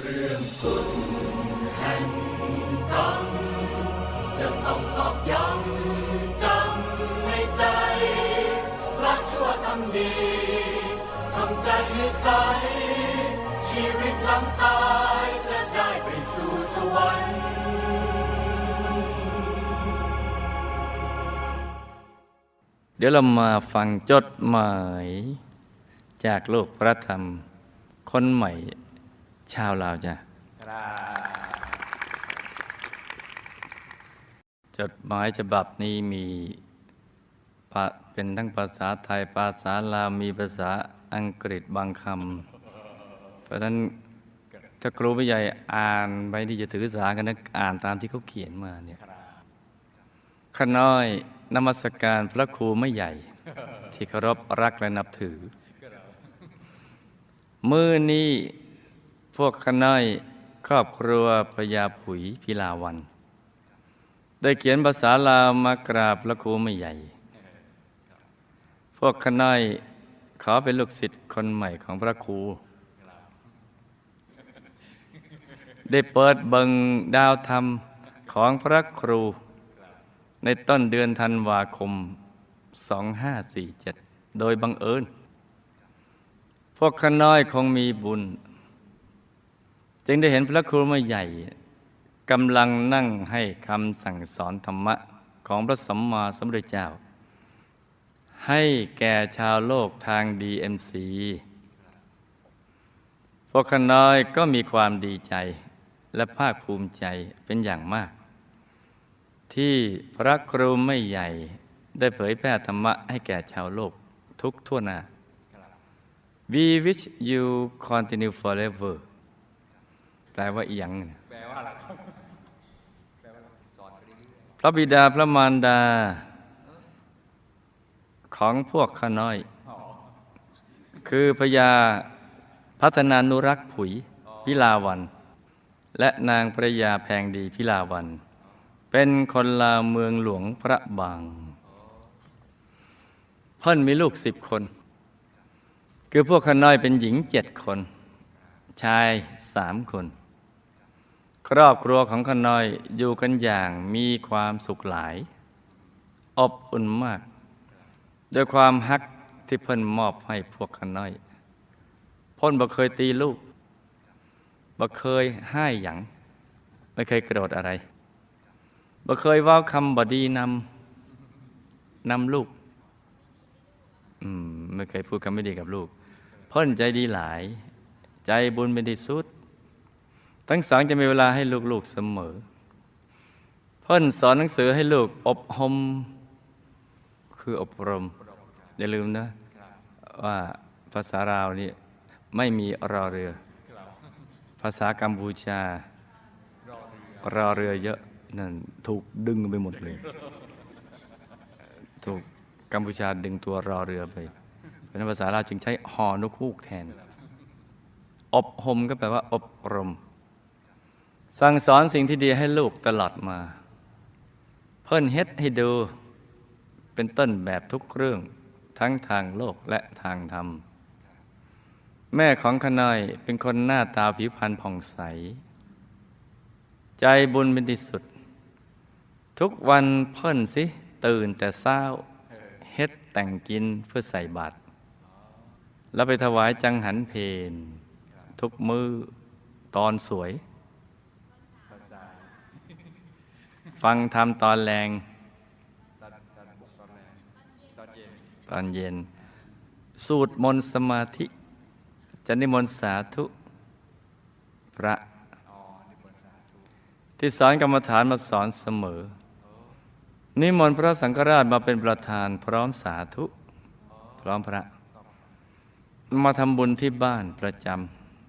เรื่องกฎแห่งกรรมจะต้องตอกย้ำจำในใจละชั่วทำดีทำใจให้ใส ชีวิตหลังตายจะได้ไปสู่สวรรค์เดี๋ยวเรามาฟังจดหมาย จากโลกพระธรรม คนใหม่ ชาวลาวจ้ะจดหมายฉบับนี้มีเป็นทั้งภาษาไทยภาษาลาวมีภาษาอังกฤษบางคำเพราะฉะนั้นถ้าครูผู้ใหญ่อ่านไปที่จะถือสากันนะอ่านตามที่เขาเขียนมาเนี่ยข้าน้อยนมัสการพระครูไม่ใหญ่ ที่เคารพรักและนับถือ มือนี้ พวกขน้อยครอบครัวพญาผุยพิลาวัน ได้เขียนภาษาลาวมากราบพระครูไม่ใหญ่ พวกขน้อยขอเป็นลูกศิษย์คนใหม่ของพระครู ได้เปิดเบิงดาวธรรมของพระครู ในต้นเดือนธันวาคม 2547 โดยบังเอิญ พวกขน้อยคงมีบุญ จึงได้เห็นพระครูมาใหญ่กำลังนั่งให้คำสั่งสอนธรรมะของพระสัมมาสัมพุทธเจ้า ให้แก่ชาวโลกทาง DMC พวกขน้อยก็มีความดีใจและภาคภูมิใจเป็นอย่างมาก ที่พระครูไม่ใหญ่ได้เผยแพร่ธรรมะให้แก่ชาวโลกทุกทั่วหน้า We wish you continue forever แปลว่าอีหยังเนี่ยพระบิดาพระมารดา ของพวกข้าน้อย คือพญาพัฒนานุรักษ์ผุยพิลาวัน และนางพระยาแพงดีพิลาวัน เป็นคนลาวเมืองหลวงพระบางเพิ่นมีลูกสิบคน คือพวกข้าน้อยเป็นหญิงเจ็ดคน ชายสามคน ครอบครัวของข้าน้อยอยู่กันอย่างมีความสุขหลาย อบอุ่นมาก ด้วยความฮักที่เพิ่นมอบให้พวกข้าน้อย พ่นบ่เคยตีลูกบ่เคยให้หยังไม่เคยโกรธอะไรบ่เคยว่าคำบดีนำนำลูก อืมไม่เคยพูดคำไม่ดีกับลูก พ่นใจดีหลาย ใจบุญเป็นที่สุด ทั้งสองจะมีเวลาให้ลูกๆเสมอ เพ่นสอนหนังสือให้ลูกอบรมคืออบรม อย่าลืมนะ ว่าภาษาราวนี่ไม่มีรอเรือ ภาษากัมพูชารอเรือเยอะนั่นถูกดึงไปหมดเลย ถูกกัมพูชาดึงตัวรอเรือไป เพราะนั้นภาษาลาวจึงใช้หอนกฮูกแทน อบรมก็แปลว่าอบรม สั่งสอนสิ่งที่ดีให้ลูกตลอดมา เพิ่นเฮ็ดให้ดู เป็นต้นแบบทุกเรื่องทั้งทางโลกและทางธรรม แม่ของขนอยเป็นคนหน้าตาผิวพรรณผ่องใส ใจบุญเป็นที่สุด ทุกวันเพิ่นสิตื่นแต่เช้าเฮ็ดแต่งกินเพื่อใส่บาตรแล้วไปถวายจังหันเพนทุกมือตอนสวย ฟังธรรมตอนแรง ตอนเย็น สูตรมนต์สมาธิจะนิมนต์สาธุพระ ที่สอนกรรมฐานมาสอนเสมอ นิมนต์พระสังฆราชมาเป็นประธานพร้อมสาธุ พร้อมพระ มาทำบุญที่บ้านประจ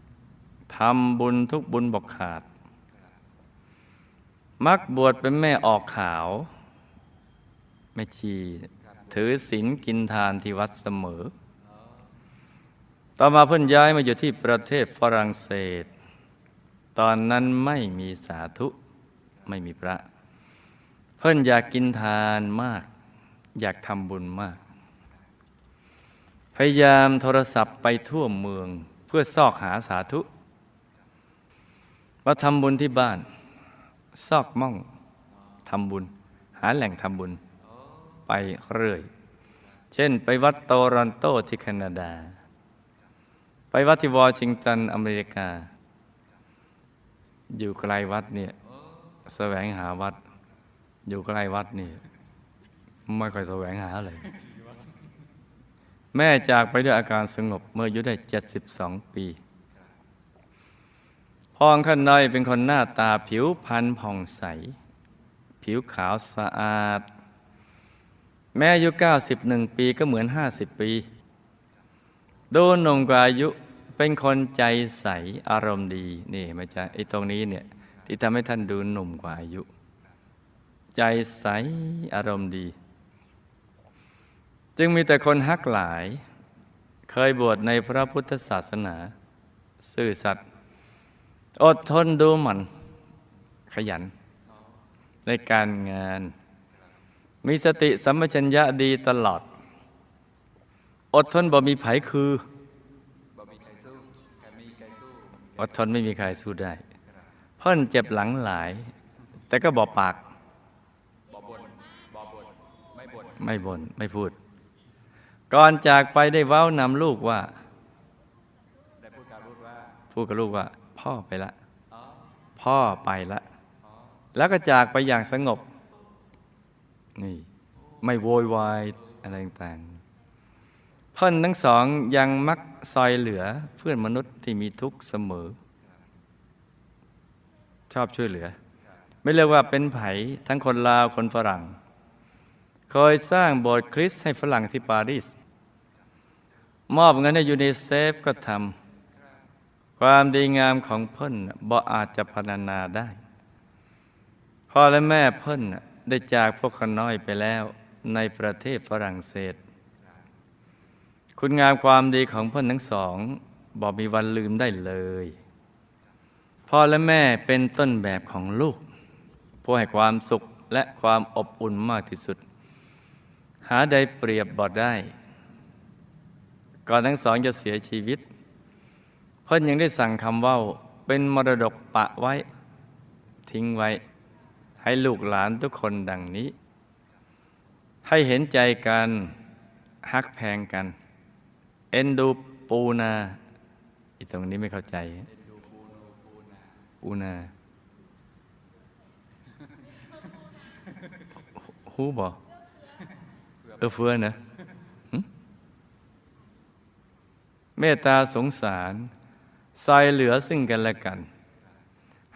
ำทำบุญทุกบุญบกขาด มักบวชเป็นแม่ออกขาวแม่ชี ถือศีลกินทานที่วัดเสมอ ต่อมาเพิ่นย้ายมาอยู่ที่ประเทศฝรั่งเศส ตอนนั้นไม่มีสาธุไม่มีพระ เพิ่นอยากกินทานมาก อยากทำบุญมาก พยายามโทรศัพท์ไปทั่วเมืองเพื่อซอกหาสาธุมาทำบุญที่บ้าน ซอกม่องทำบุญ หาแหล่งทำบุญ ไปเรื่อย เช่น ไปวัดโตรอนโตที่แคนาดา ไปวัดที่วอชิงตันอเมริกา อยู่ไกลวัดเนี่ยแสวงหาวัด อยู่ใกล้วัดนี่ไม่ค่อยแสวงหาเลยแม่จากไปด้วยอาการสงบเมื่ออายุได้ 72 ปี พองขันน้อยเป็นคนหน้าตาผิวพรรณผ่องใส ผิวขาวสะอาด แม่อายุ 91 ปีก็เหมือน 50 ปี ดูหนุ่มกว่าอายุเป็นคนใจใสอารมณ์ดีนี่มาจ๊ะไอ้ตรงนี้เนี่ยที่ทำให้ท่านดูหนุ่มกว่าอายุ ใจใสอารมณ์ดี จึงมีแต่คนฮักหลาย เคยบวชในพระพุทธศาสนา ซื่อสัตย์ อดทนดูหมันขยัน ในการงาน มีสติสัมปชัญญะดีตลอด อดทนบ่มีไผคือบ่มีใครสู้แต่มีใครสู้อดทนไม่มีใครสู้ได้เพิ่นเจ็บหลังหลาย แต่ก็บอกปากบ่บนบ่บนไม่บนไม่บน่นไม่พูด ก่อนจากไปได้เว้านำลูกว่าได้พูดการพูดว่าพูดกับลูกว่า พ่อไปละ พ่อไปละ แล้วก็จากไปอย่างสงบ นี่ ไม่โวยวายอะไรต่างๆเพิ่นทั้งสองยังมักซอยเหลือเพื่อนมนุษย์ที่มีทุกข์เสมอ ชอบช่วยเหลือ ไม่เรียกว่าเป็นไผทั้งคนลาวคนฝรั่งเคยสร้างโบสถ์คริสต์ให้ฝรั่งที่ปารีสมอบเงินให้ยูนิเซฟก็ทำ ความดีงามของเพิ่นบ่อาจจะพรรณนาได้พ่อและแม่เพิ่นได้จากพวกขน้อยไปแล้วในประเทศฝรั่งเศส คุณงามความดีของเพิ่นทั้งสองบอกมีวันลืมได้เลย พ่อและแม่เป็นต้นแบบของลูกผู้ให้ความสุขและความอบอุ่นมากที่สุด หาใดเปรียบบ่ได้ ก่อนทั้งสองจะเสียชีวิต เพิ่นยังได้สั่งคำว่าเป็นมรดกปะไว้ ทิ้งไว้ ให้ลูกหลานทุกคนดังนี้ ให้เห็นใจกันฮักแพงกัน เอ็นดูปูนาอีตรงนี้ไม่เข้าใจปูนาฮู้บ่เออเฟือนะเมตตาสงสาร ใส่เหลือซึ่งกันและกัน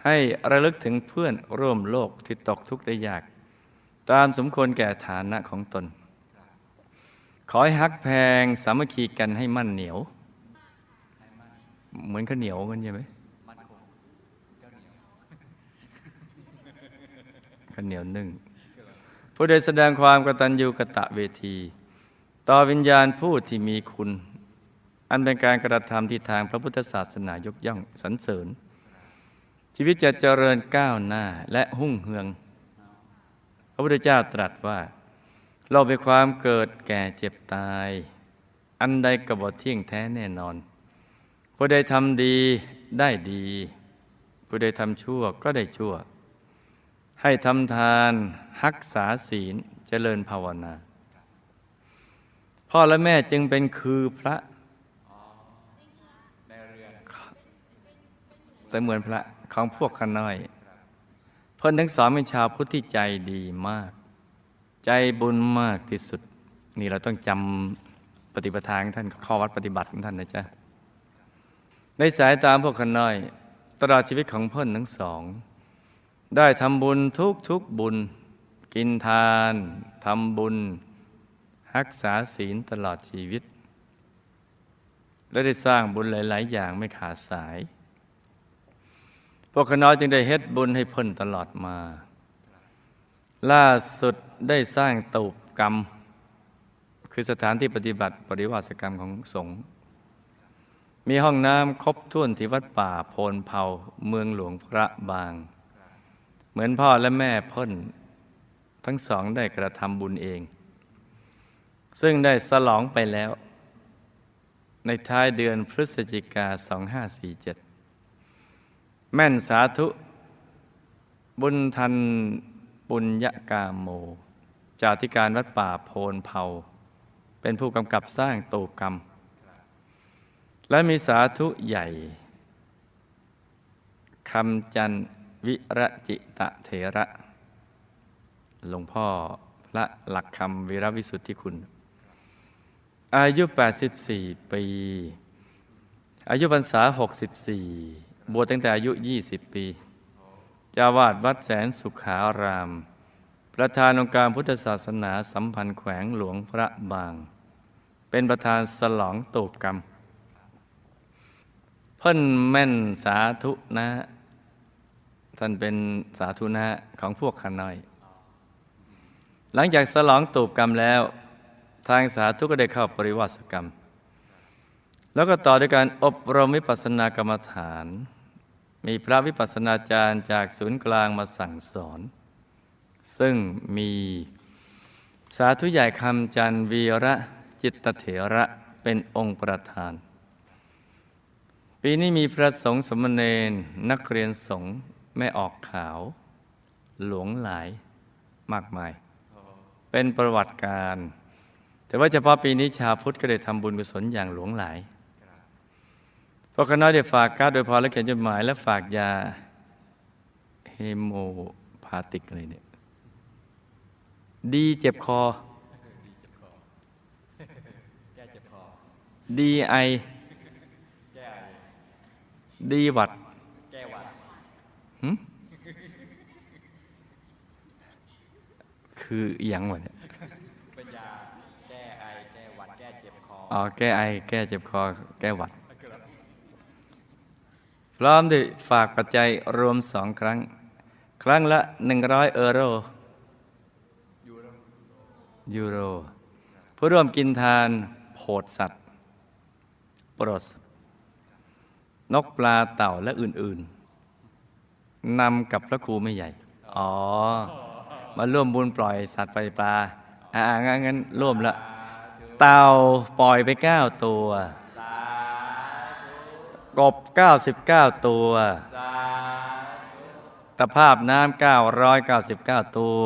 ให้ระลึกถึงเพื่อนร่วมโลกที่ตกทุกข์ได้ยาก ตามสมควรแก่ฐานะของตน ขอให้ฮักแพงสามัคคีกันให้มั่นเหนียว เหมือนข้าวเหนียวกันใช่ไหมมันคงเจ้าเหนียวข้าวเหนียวนึ่งผู้ใดแสดงความกตัญญูกะตะเวที ต่อวิญญาณผู้ที่มีคุณ อันเป็นการกระทำที่ทางพระพุทธศาสนายกย่องสรรเสริญ ชีวิตจะเจริญก้าวหน้าและหุ่งเฮือง พระพุทธเจ้าตรัสว่า เราเป็นความเกิดแก่เจ็บตาย อันใดกบฏเที่ยงแท้แน่นอนผู้ใดทำดีได้ดีผู้ใดทำชั่วก็ได้ชั่ว ให้ทำทานรักษาศีลเจริญภาวนา พ่อและแม่จึงเป็นคือพระ ในเรือน เสมือนพระของพวกขน้อย เพิ่อนทั้งสองเป็นชาวพุทธที่ใจดีมาก ใจบุญมากที่สุด นี่เราต้องจำปฏิปทาของท่านข้อวัดปฏิบัติของท่านนะจ๊ะในสายตามพวกขน้อย ตลอดชีวิตของเพิ่อนทั้งสอง ได้ทำบุญทุกทุกบุญ กินทานทำบุญรักษาศีลตลอดชีวิต และได้สร้างบุญหลาย ๆ อย่างไม่ขาดสาย พวกขน้อยจึงได้เฮ็ดบุญให้พิ่นตลอดมา ล่าสุดได้สร้างตูปกรรม คือสถานที่ปฏิบัติปริวาสกรรมของสงฆ์มีห้องน้ำครบถ้วนที่วัดป่าโพนเผาเมืองหลวงพระบาง เหมือนพ่อและแม่พ่นทั้งสองได้กระทำบุญเอง ซึ่งได้สลองไปแล้ว ในท้ายเดือนพฤศจิกา 2547 แม่นสาธุ บุญทันปุญญกามโม จาธิการวัดป่าโพนเผาเป็นผู้กำกับสร้างตูปกรรม และมีสาธุใหญ่คำจันวิระจิตะเถระ หลวงพ่อพระหลักคำวิรวิสุทธิคุณ อายุ 84 ปี อายุพรรษา 64 บวชตั้งแต่อายุ 20 ปีจาวาดวัดแสนสุขาราม ประธานองค์การพุทธศาสนาสัมพันธ์แขวงหลวงพระบาง เป็นประธานสลองตูปกรรม เพิ่นแม่นสาธุนะท่านเป็นสาธุนะของพวกขน้อย หลังจากสลองตูปกรรมแล้ว ทางสาธุก็ได้เข้าปริวัติกรรม แล้วก็ต่อด้วยการอบรมวิปัสสนากรรมฐาน มีพระวิปัสสนาจารย์จากศูนย์กลางมาสั่งสอน ซึ่งมีสาธุใหญ่คำจันวีระจิตเถระเป็นองค์ประธาน ปีนี้มีพระสงฆ์สมณเณรนักเรียนสงฆ์แม่ออกขาว หลวงหลายมากมาย เป็นประวัติการ แต่ว่าเฉพาะปีนี้ชาวพุทธก็ได้ทำบุญกุศลอย่างหลวงหลาย พวกคณะได้ฝากการ์ดโดยพอและเขียนจดหมายและฝากยาเฮโมพาติกอะไรเนี่ยดีเจ็บคอแก้เจ็บคอดีไอแก้ไอดีหวัดแก้หวัดหึคืออหยังวะเนี่ยเป็นยาแก้ไอแก้หวัดแก้เจ็บคอ อ๋อ แก้ไอ แก้เจ็บคอ แก้หวัด พร้อมด้วยฝากปัจจัยรวมสองครั้ง ครั้งละหนึ่งร้อยเอโรยูโรเพื่อร่วมกินทานโผดสัตว์โปรดนกปลาเต่าและอื่นๆนำกับพระครูไม่ใหญ่ อ๋อ มาร่วมบุญปล่อยสัตว์ไปปลา อ่างั้นงั้นร่วมละ เต่าปล่อยไปเก้าตัว กบเก้าสิบเก้าตัวสาตะภาพน้ำเก้าร้อยเก้าสิบเก้าตัว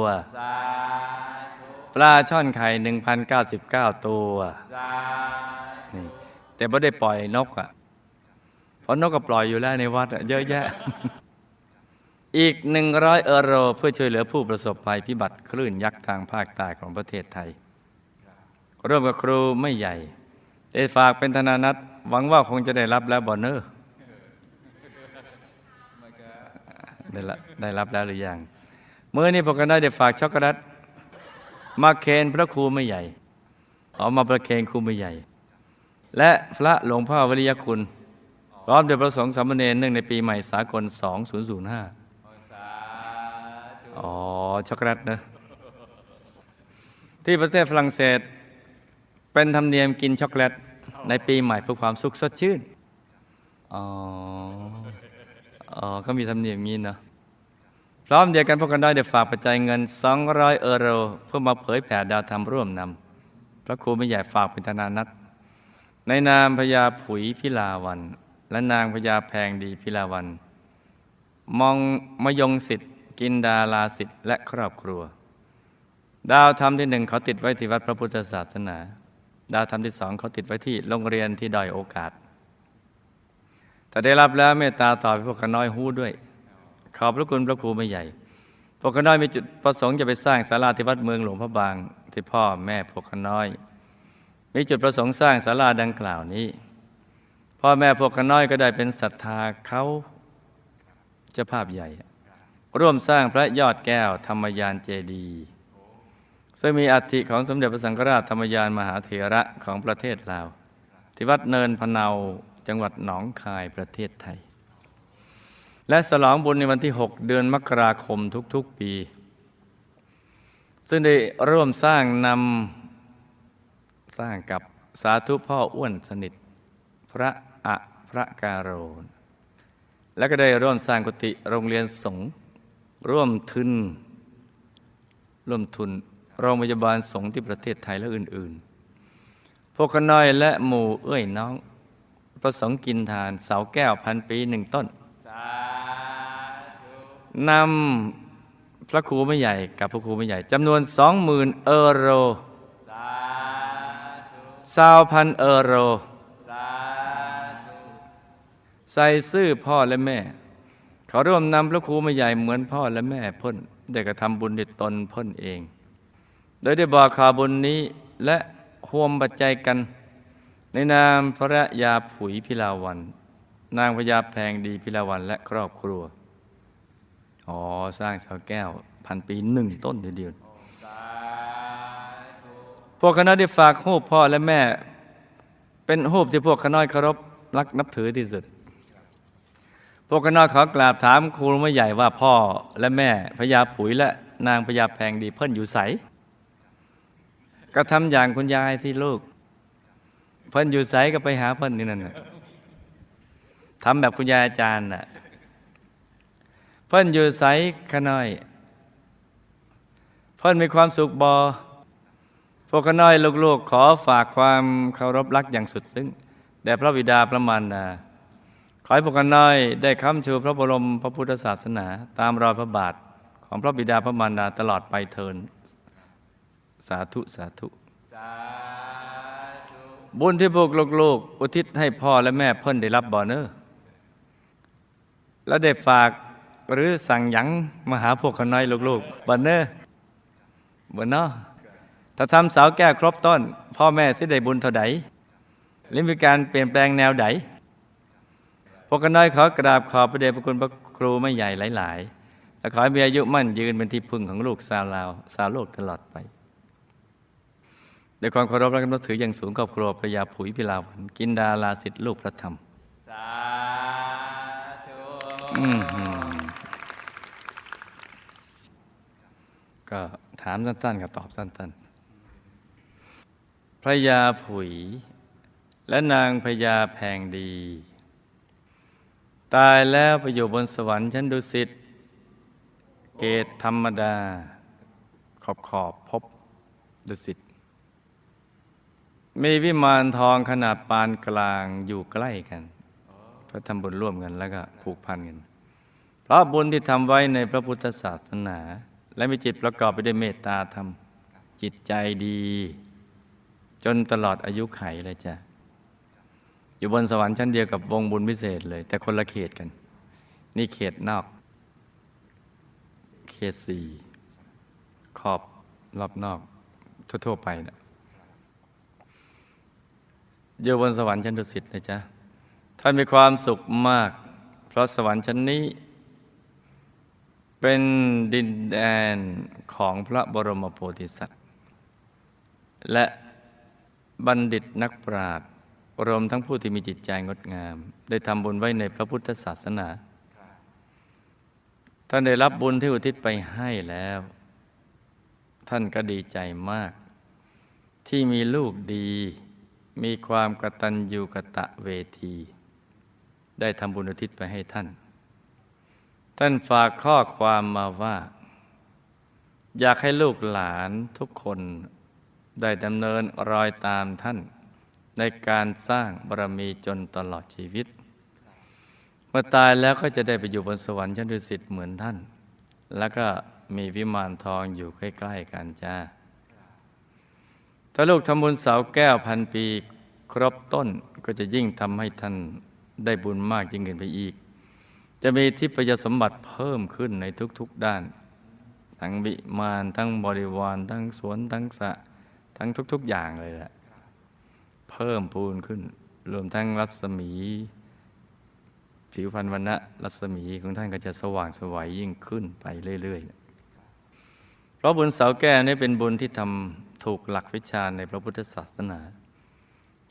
ปลาช่อนไข่หนึ่งพันเก้าสิบเก้าตัว นี่แต่ไม่ได้ปล่อยนกอะ เพราะนกก็ปล่อยอยู่แล้วในวัดอะเยอะแยะ อีกหนึ่งร้อยเอโร เพื่อช่วยเหลือผู้ประสบภัยพิบัติคลื่นยักษ์ทางภาคใต้ของประเทศไทย ร่วมกับครูไม่ใหญ่ได้ฝากเป็นธนานัต หวังว่าคงจะได้รับแล้วบอนเนอร์ได้ละได้รับแล้วหรือยังเมื่อนี้พวกกันได้ได้ฝากช็อกโกแลตมาเคนพระครูไม่ใหญ่เออกมาประเคนครูไม่ใหญ่ และพระหลวงพ่อวริยคุณพร้อมด้วยพระสงฆ์สามเณรเนื่องในปีใหม่สากล 2005สาธุอ๋อช็อกโกแลตนะที่ประเทศฝรั่งเศส เป็นธรรมเนียมกินช็อกโกแลต ในปีใหม่เพื่อความสุขสดชื่น อ๋อ อ๋อเขามีธรรมเนียมงี้เนาะพร้อมเดียวกันพวกกันได้เดี๋ยวฝากปัจจัยเงิน 200 เอโร เพื่อมาเผยแผ่ดาวธรรมร่วมนำพระครูไม่ใหญ่ฝากเป็นธนานัตในนามพญาผุยพิลาวัน และนางพญาแพงดีพิลาวัน มองมยงสิทธิ์กินดาลาสิทธิ์และครอบครัว ดาวธรรมที่หนึ่งเขาติดไว้ที่วัดพระพุทธศาสนา ดาวธรรมที่สองเขาติดไว้ที่โรงเรียนที่ด้อยโอกาส แต่ได้รับแล้วเมตตาต่อพวกขน้อยหู้ด้วย ขอบพระคุณพระครูไม่ใหญ่ พวกขน้อยมีจุดประสงค์จะไปสร้างศาลาที่วัดเมืองหลวงพระบางที่พ่อแม่พวกขน้อย มีจุดประสงค์สร้างศาลาดังกล่าวนี้ พ่อแม่พวกขน้อยก็ได้เป็นศรัทธาเขาเจ้าภาพใหญ่ ร่วมสร้างพระยอดแก้วธรรมยานเจดีย์ ซึ่งมีอัฐิของสมเด็จพระสังฆราชธรรมยานมหาเถระของประเทศลาว ที่วัดเนินพะเนาจังหวัดหนองคายประเทศไทย และสลองบุญในวันที่ 6 เดือนมกราคมทุกๆปี ซึ่งได้ร่วมสร้างนำสร้างกับสาธุพ่ออ้วนสนิท พระอะพระการโรนและก็ได้ร่วมสร้างกุฏิโรงเรียนสงฆ์ร่วมทุนร่วมทุน โรงพยาบาลสงฆ์ที่ประเทศไทยและอื่นๆพวกขน้อยและหมู่เอ้ยน้อง ประสงค์กินทานเสาแก้วพันปีหนึ่งต้นนำพระครูไม่ใหญ่กับพระครูไม่ใหญ่จำนวนสองหมื่นเอโรสาธุสาวพันเอโรใส่ซื่อพ่อและแม่ เขาร่วมนำพระครูไม่ใหญ่เหมือนพ่อและแม่พ้นได้กระทำบุญด้วยตนพ้นเอง โดยได้บอกข่าวบุญนี้และห่วมปัจจัยกัน ในนามพระยาผุยพิลาวัน นางพญาแพงดีพิลาวันและครอบครัว อ๋อ สร้างเสาแก้ว พันปีหนึ่งต้นเดียวพวกคณะได้ฝากรูปพ่อและแม่ เป็นรูปที่พวกคณะเคารพรักนับถือที่สุด พวกคณะขอกราบถามครูไม่ใหญ่ว่าพ่อและแม่พญาผุยและนางพญาแพงดีเพิ่นอยู่ใส ก็ทำอย่างคุณยายสิลูก เพิ่นอยู่ใสก็ไปหาเพิ่นนี่นั่นนะทำแบบคุณยายอาจารย์น่ะ เพิ่นอยู่ใสขน้อย เพิ่นมีความสุขบอพวกขน้อยลูกๆ ขอฝากความเคารพรักอย่างสุดซึ้งแด่พระบิดาพระมารดาขอให้พวกขน้อยได้ค้ำชูพระบรมพระพุทธศาสนา ตามรอยพระบาทของพระบิดาพระมารดาตลอดไปเทิน สาธุสาธุ สาธุ บุญที่พวกลูกๆอุทิศให้พ่อและแม่เพิ่นได้รับบอเนอร์แล้วได้ฝากหรือสั่งหยังมาหาพวกขน้อยลูกๆบอเนอร์บอเนอถ้าทำเสาแก้วครบต้น พ่อแม่สิได้บุญเท่าใดหรือมีการเปลี่ยนแปลงแนวใดพวกขน้อยขอกราบขอบพระเดชพระคุณพระครูไม่ใหญ่หลาย ๆ และขอให้มีอายุมั่นยืนเป็นที่พึ่งของลูกสาวลาวสาวโลกตลอดไป ด้วยความเคารพและกำนับถืออย่างสูงครอบครัวพระยาผุยพิลาวันกินดาลาสิทธิลูกพระธรรม สาธุอื้อหือก็ถามสั้นๆกับตอบสั้นๆ พระยาผุย และนางพญาแพงดี ตายแล้วไปอยู่บนสวรรค์ชั้นดุสิตเกตธรรมดา ขอบขอบพบดุสิต มีวิมานทองขนาดปานกลางอยู่ใกล้กันเพราะทำบุญร่วมกันแล้วก็ผูกพันกันเพราะบุญที่ทำไว้ในพระพุทธศาสนา และมีจิตประกอบไปด้วยเมตตาธรรม จิตใจดี จนตลอดอายุไขเลยจ้ะอยู่บนสวรรค์ชั้นเดียวกับวงบุญพิเศษเลย แต่คนละเขตกัน นี่เขตนอก เขตสี่ขอบรอบนอก ทั่ว ๆ ไปนะ อยู่บนสวรรค์ชั้นดุสิตนะจ๊ะ ท่านมีความสุขมาก เพราะสวรรค์ชั้นนี้ เป็นดินแดนของพระบรมโพธิสัตว์ และบัณฑิตนักปราชญ์รวมทั้งผู้ที่มีจิตใจงดงาม ได้ทำบุญไว้ในพระพุทธศาสนาท่านได้รับบุญที่อุทิศไปให้แล้ว ท่านก็ดีใจมาก ที่มีลูกดี มีความกตัญญูกะตะเวที ได้ทำบุญอุทิศไปให้ท่าน ท่านฝากข้อความมาว่า อยากให้ลูกหลานทุกคนได้ดำเนินรอยตามท่าน ในการสร้างบารมีจนตลอดชีวิตเมื่อตายแล้วก็จะได้ไปอยู่บนสวรรค์ชั้นดุสิตเหมือนท่าน แล้วก็มีวิมานทองอยู่ใกล้ ๆ กันจ้า ถ้าลูกทำบุญเสาแก้วพันปีครบต้นก็จะยิ่งทำให้ท่านได้บุญมากยิ่งขึ้นไปอีก จะมีทิพยสมบัติเพิ่มขึ้นในทุกๆด้าน ทั้งวิมานทั้งบริวารทั้งสวนทั้งสระทั้งทุก ๆอย่างเลยแหละเพิ่มพูนขึ้น รวมทั้งรัศมี ผิวพรรณวันณะรัศมีของท่านก็จะสว่างสวัยยิ่งขึ้นไปเรื่อยๆ เพราะบุญเสาแก้วนี้เป็นบุญที่ทำ ถูกหลักวิชาในพระพุทธศาสนา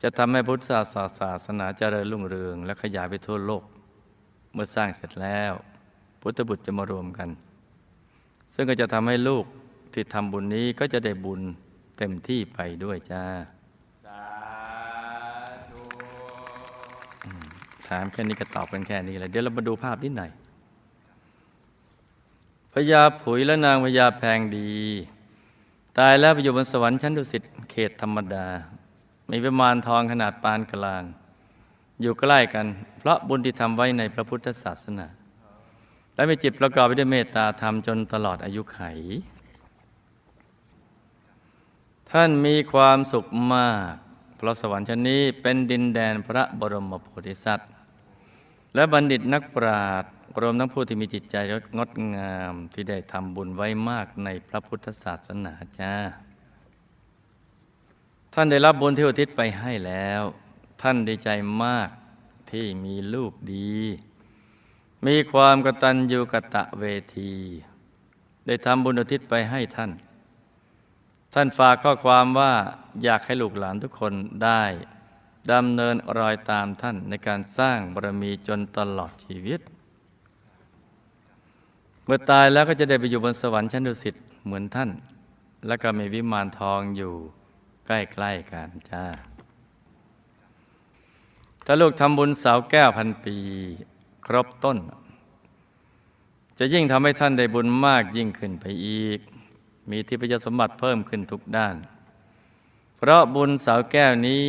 จะทำให้พุทธศาสนาเจริญรุ่งเรือง และขยายไปทั่วโลก เมื่อสร้างเสร็จแล้ว พุทธบุตรจะมารวมกัน ซึ่งก็จะทำให้ลูกที่ทำบุญนี้ก็จะได้บุญเต็มที่ไปด้วยจ้าสาธุถามแค่นี้ก็ตอบกันแค่นี้แหละเดี๋ยวเรามาดูภาพนิดหน่อยพญาผุยและนางพญาแพงดี ตายแล้วไปอยู่บนสวรรค์ชั้นดุสิตเขตธรรมดา มีวิมานทองขนาดปานกลาง อยู่ใกล้กัน เพราะบุญที่ทำไว้ในพระพุทธศาสนา และมีจิตประกอบไปด้วยเมตตาธรรมจนตลอดอายุไข ท่านมีความสุขมาก เพราะสวรรค์ชั้นนี้เป็นดินแดนพระบรมโพธิสัตว์ และบัณฑิตนักปราชญ์ รวมทั้งผู้ที่มีจิตใจงดงามที่ได้ทำบุญไว้มากในพระพุทธศาสนาจ้า ท่านได้รับบุญที่อุทิศไปให้แล้ว ท่านดีใจมากที่มีลูกดี มีความกตัญญูกะตะเวที ได้ทำบุญอุทิศไปให้ท่าน ท่านฝากข้อความว่าอยากให้ลูกหลานทุกคนได้ดำเนินรอยตามท่านในการสร้างบารมีจนตลอดชีวิต เมื่อตายแล้วก็จะได้ไปอยู่บนสวรรค์ชั้นดุสิตเหมือนท่าน แล้วก็มีวิมานทองอยู่ใกล้ๆกันจ้า ถ้าลูกทำบุญเสาวแก้วพันปีครบต้น จะยิ่งทำให้ท่านได้บุญมากยิ่งขึ้นไปอีก มีทิพยสมบัติเพิ่มขึ้นทุกด้าน เพราะบุญเสาวแก้วนี้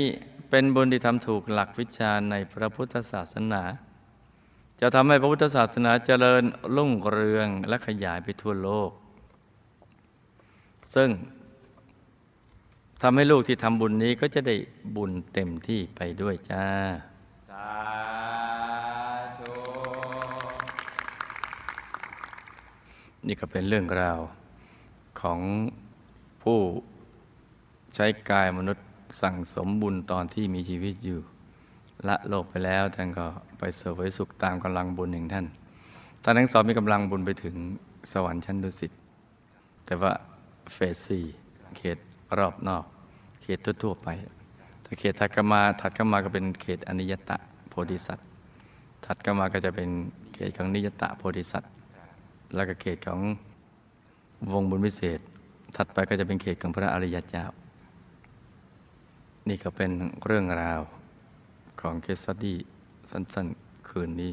เป็นบุญที่ทำถูกหลักวิชาในพระพุทธศาสนา จะทำให้พระพุทธศาสนาเจริญรุ่งเรืองและขยายไปทั่วโลก ซึ่งทำให้ลูกที่ทำบุญนี้ก็จะได้บุญเต็มที่ไปด้วยจ้า สาธุ นี่ก็เป็นเรื่องราวของผู้ใช้กายมนุษย์สั่งสมบุญตอนที่มีชีวิตอยู่ ละโลกไปแล้วท่านก็ไปเสวยสุขตามกำลังบุญแห่งท่านท่านทั้งสองมีกำลังบุญไปถึงสวรรค์ชั้นดุสิตแต่ว่าเฟสสี่เขตรอบนอก เขตทั่วๆไปถ้าเขตถัดกมาถัดกมาก็เป็นเขตอนิยตะโพธิสัตว์ถัดกมาก็จะเป็นเขตของนิยตะโพธิสัตว์แล้วก็เขตของวงบุญวิเศษ ถัดไปก็จะเป็นเขตของพระอริยเจ้า นี่ก็เป็นเรื่องราว ของเคสสตดี้สั้น ๆ คืนนี้